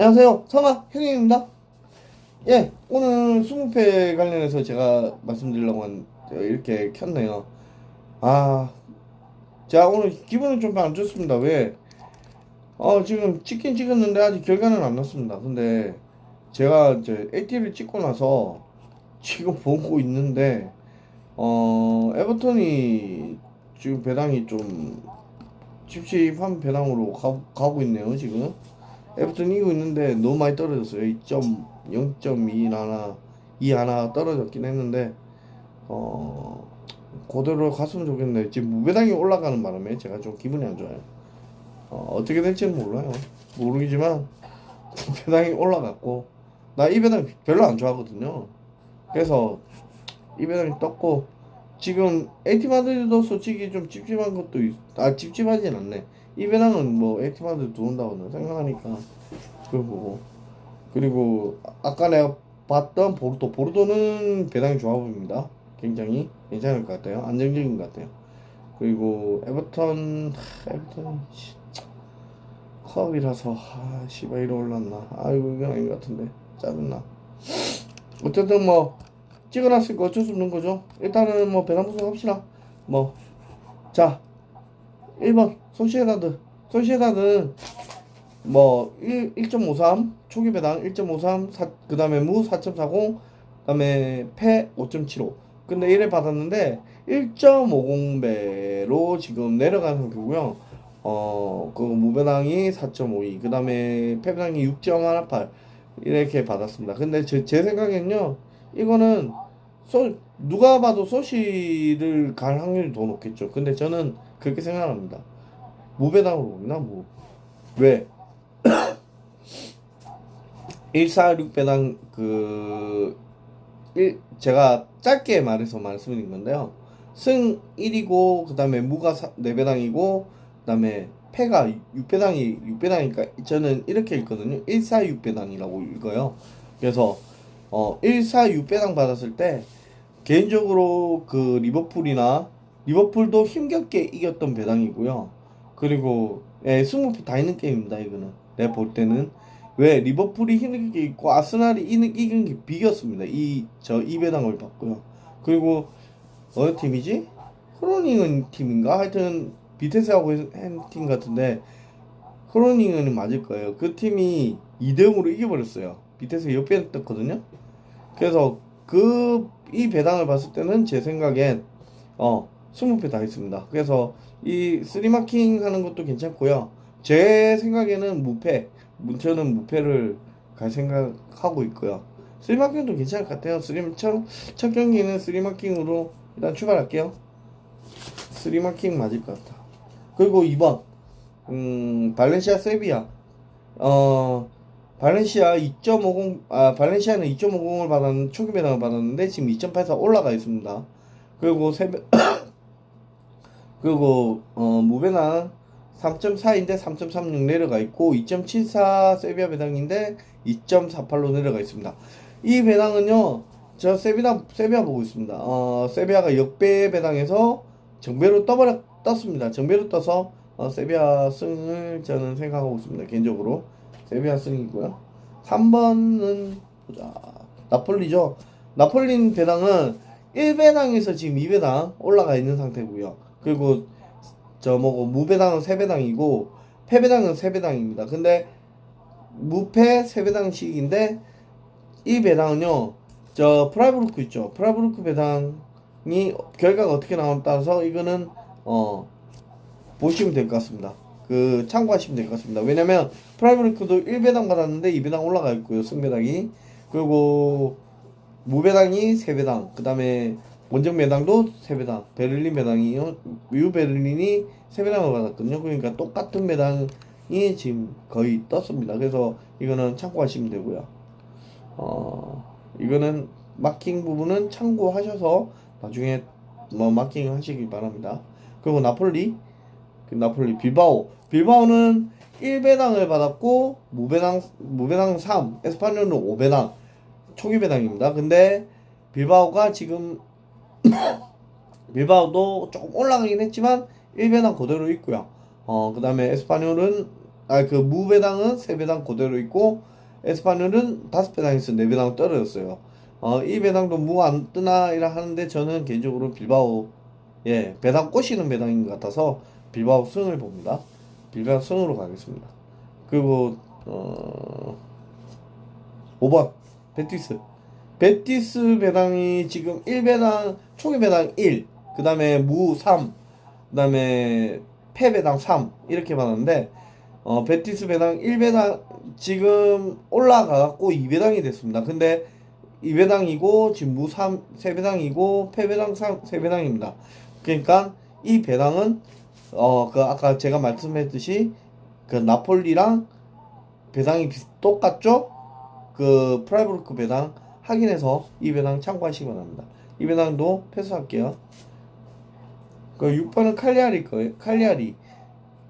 안녕하세요. 성아 형님입니다. 예, 오늘 20패 관련해서 제가 말씀드리려고 한, 이렇게 켰네요. 아, 자, 오늘 기분은 좀 안 좋습니다. 왜? 어, 지금 찍긴 찍었는데 아직 결과는 안 났습니다. 근데 제가 이제 AT를 찍고 나서 지금 보고 있는데, 어, 에버턴이 지금 배당이 좀 찝찝한 배당으로 가, 가고 있네요, 지금. 에버튼 이기고 있는데 너무 많이 떨어졌어요. 2.0.2 하나, 2 하나 떨어졌긴 했는데 어 그대로 갔으면 좋겠네요. 지금 무배당이 올라가는 바람에 제가 좀 기분이 안 좋아요. 어, 어떻게 될지는 몰라요. 모르겠지만 배당이 올라갔고 나 이 배당 별로 안 좋아하거든요. 그래서 이 배당이 떴고 지금 에티 마드리드도 솔직히 좀 찝찝한 것도 있, 아 찝찝하진 않네. 이 배당은 뭐 마드리드 들어온다고는 생각하니까 그걸 보고. 그리고 아- 아까 내가 봤던 보르도 보르도는 배당이 좋아 보입니다. 굉장히 괜찮을 것 같아요. 안정적인 것 같아요. 그리고 에버턴 하, 에버턴 씨, 컵이라서 아 씨발 이러 올랐나. 아이고 이건 아닌 것 같은데. 짜증나. 어쨌든 뭐 찍어놨으니까 어쩔 수 없는 거죠. 일단은 뭐 배당 분석 합시다. 뭐자 1번 소시에다드. 소시에다드 뭐 1, 1.53 초기 배당 1.53그 다음에 무 4.40그 다음에 패 5.75 근데 1을 받았는데 1.50배로 지금 내려가는 상태고요. 어, 그 무배당이 4.52, 그 다음에 패배당이 6.18 이렇게 받았습니다. 근데 제, 제 생각엔요, 이거는 소, 누가 봐도 소시를 갈 확률이 더 높겠죠. 근데 저는 그렇게 생각합니다. 무배당으로 봅니다. 뭐 왜? 146배당 그 1, 제가 짧게 말해서 말씀드린 건데요. 승 1이고 그다음에 무가 4배당이고 그다음에 패가 6배당이 6배당이니까 저는 이렇게 읽거든요. 146배당이라고 읽어요. 그래서 어 146배당 받았을 때 개인적으로 그 리버풀이나 리버풀도 힘겹게 이겼던 배당이고요. 그리고 예, 20표 다 있는 게임입니다. 이거는 내가 볼 때는 왜 리버풀이 힘들게 있고 아스날이 이긴 게 비겼습니다. 이 저 이 배당을 받고요. 그리고 어느 팀이지? 크로닝은 팀인가? 하여튼 비테스하고 한 팀 같은데 크로닝은 맞을 거예요. 그 팀이 2대 0으로 이겨버렸어요. 비테스 옆에 떴거든요. 그래서 그 이 배당을 봤을 때는 제 생각엔 어 20표 다 있습니다. 그래서 이 쓰리마킹 하는 것도 괜찮고요. 제 생각에는 무패 문천은 무패를 갈 생각하고 있고요. 쓰리마킹도 괜찮을 것 같아요. 쓰리 첫, 첫 경기는 쓰리마킹으로 일단 출발할게요. 쓰리마킹 맞을 것 같아. 그리고 2번 음 발렌시아 세비야 어 발렌시아 2.50 아 발렌시아는 2.50을 받았는 초기 배당을 받았는데 지금 2.84 올라가 있습니다. 그리고 세배 그리고 어 무배당 3.4인데 3.36 내려가 있고 2.74 세비야 배당인데 2.48로 내려가 있습니다. 이 배당은요 저 세비야 세비야 보고 있습니다. 어 세비야가 역배 배당에서 정배로 떠버려 떴습니다. 정배로 떠서 어, 세비야 승을 저는 생각하고 있습니다. 개인적으로 세비야 승이고요. 3번은 보자 나폴리죠. 나폴리 배당은 1배당에서 지금 2배당 올라가 있는 상태고요. 그리고 저 뭐고 무배당은 3배당이고 패배당은 3배당입니다. 근데 무패 3배당씩인데 이 배당은요. 저 프라이브루크 있죠. 프라이브루크 배당이 결과가 어떻게 나오냐에 따라서 이거는 어 보시면 될 것 같습니다. 그 참고하시면 될 것 같습니다. 왜냐면 프라이브루크도 1배당 받았는데 2배당 올라가 있고요. 승배당이. 그리고 무배당이 3배당. 그 다음에 원정 배당도 3배당. 베를린 배당이요. 유 베를린이 3배당을 받았거든요. 그러니까 똑같은 배당이 지금 거의 떴습니다. 그래서 이거는 참고하시면 되고요. 어 이거는 마킹 부분은 참고하셔서 나중에 뭐 마킹 하시기 바랍니다. 그리고 나폴리? 그 나폴리 빌바오 빌바오는 1배당을 받았고 무배당 무배당 3 에스파뇰은 5배당 초기 배당입니다. 근데 빌바오가 지금 빌바오도 조금 올라가긴 했지만 1배당 그대로 있고요. 어 그다음에 에스파뇰은 아 그 무배당은 세 배당 그대로 있고 에스파뇰은 다섯 배당에서 네 배당 떨어졌어요. 어, 이 배당도 무 안 뜨나 이라 하는데 저는 개인적으로 빌바오 예 배당 꼬시는 배당인 것 같아서 빌바오 승을 봅니다. 빌바오 승으로 가겠습니다. 그리고 어 5번 베티스 베티스 배당이 지금 1배당 초기 배당 1, 그 다음에 무 3, 그 다음에 패 배당 3 이렇게 받았는데 어, 베티스 배당 1배당 지금 올라가갖고 2배당이 됐습니다. 근데 2배당이고 지금 무 3, 3배당이고 패 배당 3, 3배당입니다. 그러니까 이 배당은 어, 그 아까 제가 말씀했듯이 그 나폴리랑 배당이 비슷, 똑같죠? 그 프라이브루크 배당 확인해서 이 배당 참고하시기 바랍니다. 이 배당도 패스할게요. 그 6번은 칼리아리 거예요. 칼리아리.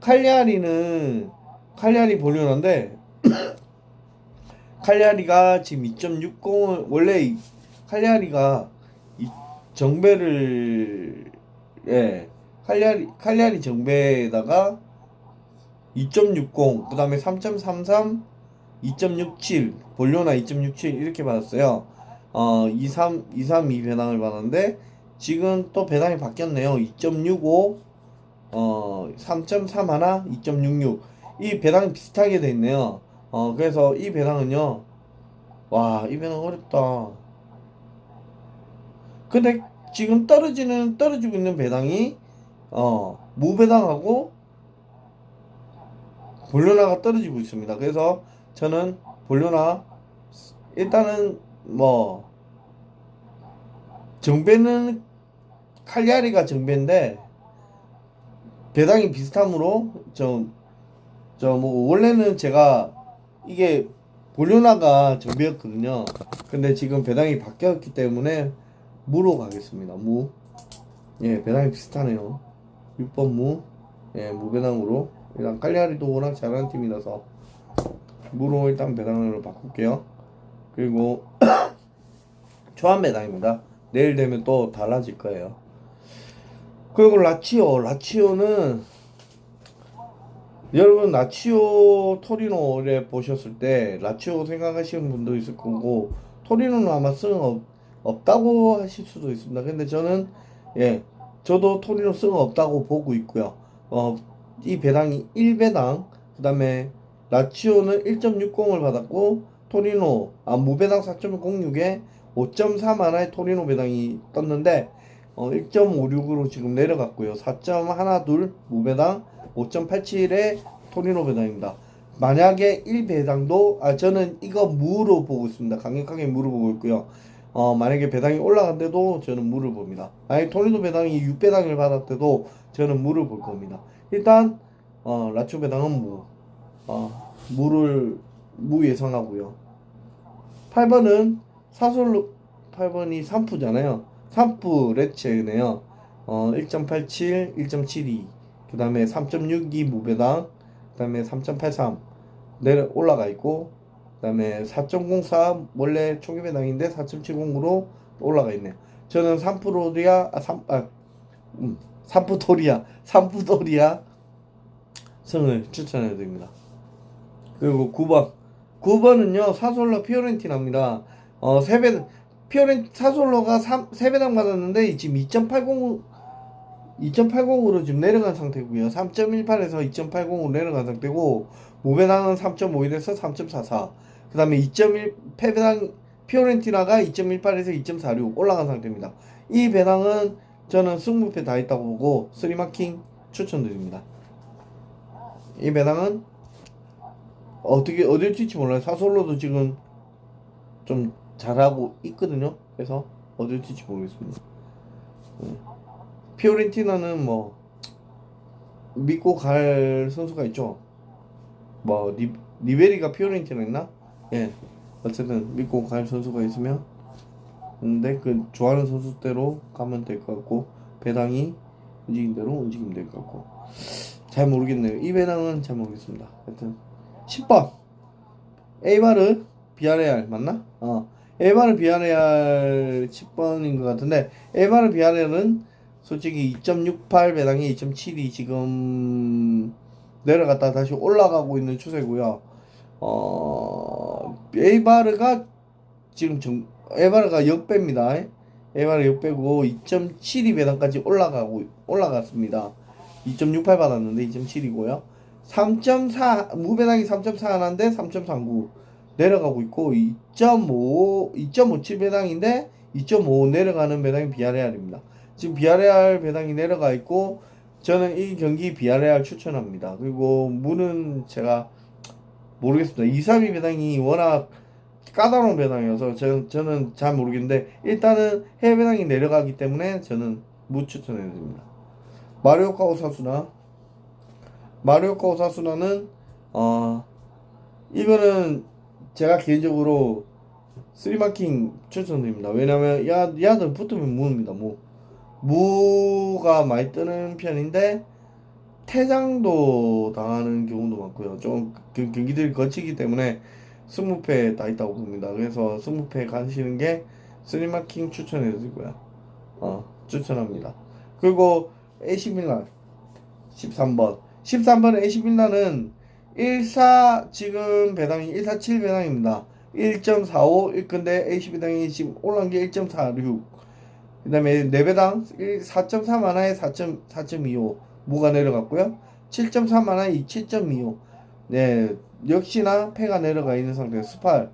칼리아리는 칼리아리 볼륨인데 칼리아리가 지금 2.60을 원래 이 칼리아리가 이 정배를 예 칼리아리 칼리아리 정배에다가 2.60 그 다음에 3.33 2.67 볼료나 2.67 이렇게 받았어요. 어 23, 232 배당을 받았는데 지금 또 배당이 바뀌었네요. 2.65 어 3.3 하나 2.66 이 배당이 비슷하게 돼 있네요. 어 그래서 이 배당은요. 와 이 배당 어렵다. 근데 지금 떨어지는 떨어지고 있는 배당이 어 무배당하고 볼료나가 떨어지고 있습니다. 그래서 저는 볼료나 일단은 뭐 정배는 칼리아리가 정배인데 배당이 비슷하므로 저 저 뭐 원래는 제가 이게 볼료나가 정배였거든요. 근데 지금 배당이 바뀌었기 때문에 무로 가겠습니다. 무. 예, 배당이 비슷하네요. 6번 무. 예, 무배당으로. 일단 칼리아리도 워낙 잘하는 팀이라서 무로 일단 배당으로 바꿀게요. 그리고 초안 배당입니다. 내일 되면 또 달라질 거예요. 그리고 라치오, 라치오는 여러분 라치오 토리노를 보셨을 때 라치오 생각하시는 분도 있을 거고 토리노는 아마 승 없, 없다고 하실 수도 있습니다. 근데 저는 예 저도 토리노 승 없다고 보고 있고요. 어, 이 배당이 1배당 그 다음에 라치오는 1.60을 받았고 토리노 아 무배당 4.06에 5.3 하나의 토리노 배당이 떴는데 어, 1.56으로 지금 내려갔고요. 4.12 무배당 5.87의 토리노 배당입니다. 만약에 1배당도 아 저는 이거 무로 보고 있습니다. 강력하게 무로 보고 있고요. 어 만약에 배당이 올라간데도 저는 무를 봅니다. 아니 토리노 배당이 6배당을 받았대도 저는 무를 볼 겁니다. 일단 어 라초 배당은 무. 어 무를 무 예상하고요. 8번은 사솔로 8번이 3푸잖아요. 3푸 레체네요. 어 1.87, 1.72. 그 다음에 3.62 무배당. 그 다음에 3.83 내려 올라가 있고 그 다음에 4.04 원래 초기 배당인데 4.70으로 올라가 있네요. 저는 3프로리아 아 3, 아, 음, 3푸토리아 3푸토리아 승을 추천해 드립니다. 그리고 9번 9번은요 사솔로 피오렌티나입니다. 어 세배 피오렌 사솔로가 3, 세배당 받았는데 지금 2.80 2.80으로 지금 내려간 상태고요. 3.18에서 2.80으로 내려간 상태고 무배당은 3.51에서 3.44. 그 다음에 2.1 패배당 피오렌티나가 2.18에서 2.46 올라간 상태입니다. 이 배당은 저는 승부패 다 있다고 보고 스리마킹 추천드립니다. 이 배당은 어떻게 어딜 튈지 몰라요. 사솔로도 지금 좀 잘하고 있거든요. 그래서 어딜 튈지 모르겠습니다. 네. 피오렌티나는 뭐 믿고 갈 선수가 있죠. 뭐 리, 리베리가 피오렌티나 있나? 예. 어쨌든 믿고 갈 선수가 있으면 근데 그 좋아하는 선수대로 가면 될 것 같고 배당이 움직인 대로 움직이면 될 것 같고 잘 모르겠네요. 이 배당은 잘 모르겠습니다. 하여튼 10번 에이바르 비아레알 맞나? 어 에이바르 비아레알 10번인 것 같은데 에이바르 비아레알은 솔직히 2.68 배당이 2.72 지금 내려갔다 다시 올라가고 있는 추세고요. 어, 에이바르가 지금 정, 에이바르가 역배입니다. 에이바르 역배고 2.72 배당까지 올라가고 올라갔습니다. 2.68 받았는데 2.7이고요. 3.4 무배당이 3.4 하나인데 3.39 내려가고 있고 2.5 2.57 배당인데 2.5 내려가는 배당이 비아레알입니다. 지금 비아레알 배당이 내려가 있고 저는 이 경기 비아레알 추천합니다. 그리고 무는 제가 모르겠습니다. 2, 3위 배당이 워낙 까다로운 배당이어서 저는, 저는 잘 모르겠는데 일단은 해외 배당이 내려가기 때문에 저는 무 추천해드립니다. 마리오카 오사수나 마리오카 오사수나는 어 이거는 제가 개인적으로 쓰리마킹 추천드립니다. 왜냐면 야 야들 붙으면 무입니다. 무 무가 많이 뜨는 편인데 퇴장도 당하는 경우도 많고요. 좀 그- 경기들이 거치기 때문에 스무패 다 있다고 봅니다. 그래서 스무패 가시는 게 쓰리마킹 추천해드리고요. 어 추천합니다. 그리고 AC 밀란 13번 13번 AC 밀란은 14 지금 배당이 147 배당입니다. 1.45 근데 AC 배당이 지금 올라간 게 1.46. 그다음에 네 배당 4.3 하나에 4.4.25 무가 내려갔고요. 7.3 하나에 7.25. 네 역시나 패가 내려가 있는 상태. 스팔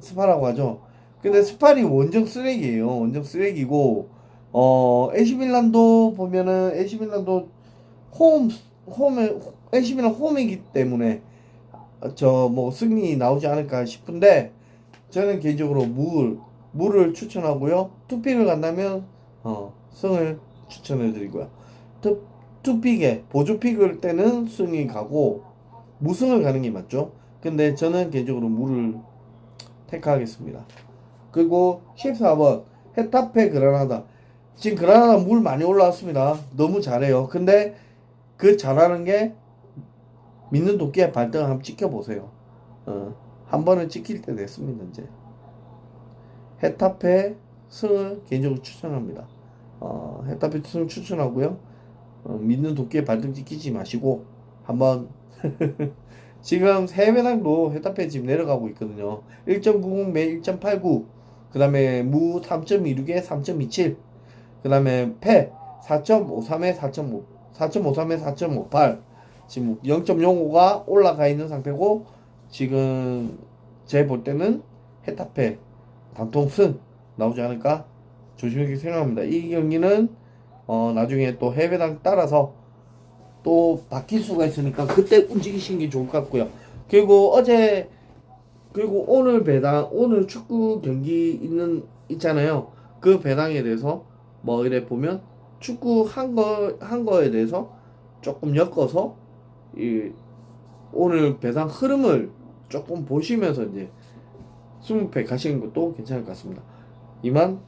스파라고 하죠. 근데 스팔이 원정 쓰레기예요. 원정 쓰레기고 어 AC 밀란도 보면은 AC 밀란도 홈 홈에 AC 밀란 홈이기 때문에 저 뭐 승리 나오지 않을까 싶은데 저는 개인적으로 물 물을 추천하고요. 투픽을 간다면 어 승을 추천해 드리고요. 투 투픽에 보조픽을 때는 승이 가고 무승을 가는 게 맞죠. 근데 저는 개인적으로 물을 택하겠습니다. 그리고 14번 헤타페 그라나다 지금 그라나다 물 많이 올라왔습니다. 너무 잘해요. 근데 그 잘하는 게 믿는 도끼의 발등을 한번 찍혀보세요. 어, 한 번은 찍힐 때 됐습니다. 이제 헤타페 승을 개인적으로 추천합니다. 어, 헤타페 승 추천하고요. 어, 믿는 도끼의 발등 찍히지 마시고 한번 지금 해외당도 헤타페 지금 내려가고 있거든요. 1.90 매 1.89. 그 다음에 무 3.26에 3.27. 그 다음에 패 4.53에 4.5. 4.53에 4.58. 지금 0.05가 올라가 있는 상태고 지금 제 볼 때는 헤타페 단통승 나오지 않을까 조심하게 생각합니다. 이 경기는 어 나중에 또 해외당 따라서 또 바뀔 수가 있으니까 그때 움직이시는 게 좋을 것 같고요. 그리고 어제 그리고 오늘 배당 오늘 축구 경기 있는 있잖아요. 그 배당에 대해서 뭐 이래 보면 축구 한 거 한 거에 대해서 조금 엮어서 이 오늘 배당 흐름을 조금 보시면서 이제 20팩 가시는 것도 괜찮을 것 같습니다. 이만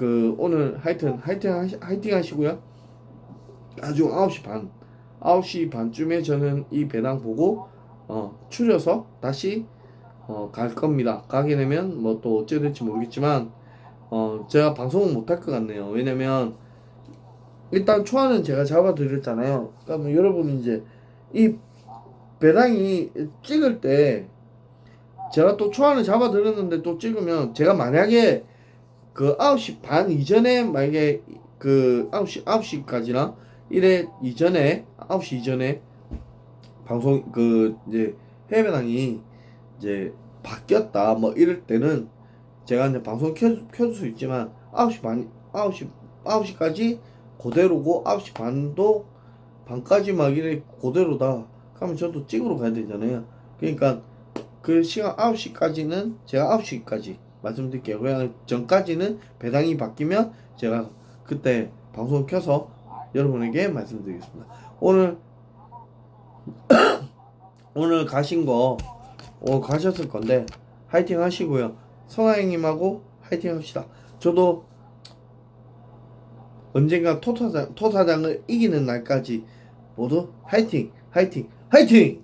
그 오늘 하여튼 하여튼 하시, 하이팅 하시고요. 나중 9시 반 9시 반쯤에 저는 이 배당 보고 어, 추려서 다시 어, 갈 겁니다. 가게 되면 뭐 또 어찌 될지 모르겠지만 어, 제가 방송은 못 할 것 같네요. 왜냐면 일단 초안은 제가 잡아드렸잖아요. 그러면 여러분 이제 이 배당이 찍을 때 제가 또 초안을 잡아드렸는데 또 찍으면 제가 만약에 그 9시 반 이전에 만약에 그 9시 9시까지나 이래 이전에 9시 이전에 방송 그 이제 해외당이 이제 바뀌었다 뭐 이럴 때는 제가 이제 방송 켜, 켜줄 수 있지만 9시 반 9시 9시까지 그대로고 9시 반도 반까지 막 이래 그대로다. 그러면 저도 찍으러 가야 되잖아요. 그러니까 그 시간 9시까지는 제가 9시까지 말씀드릴게요. 그냥 전까지는 배당이 바뀌면 제가 그때 방송 켜서 여러분에게 말씀드리겠습니다. 오늘 오늘 가신 거 오늘 가셨을 건데 화이팅 하시고요. 성아형님하고 화이팅 합시다. 저도 언젠가 토사장, 토사장을 이기는 날까지 모두 화이팅 화이팅 화이팅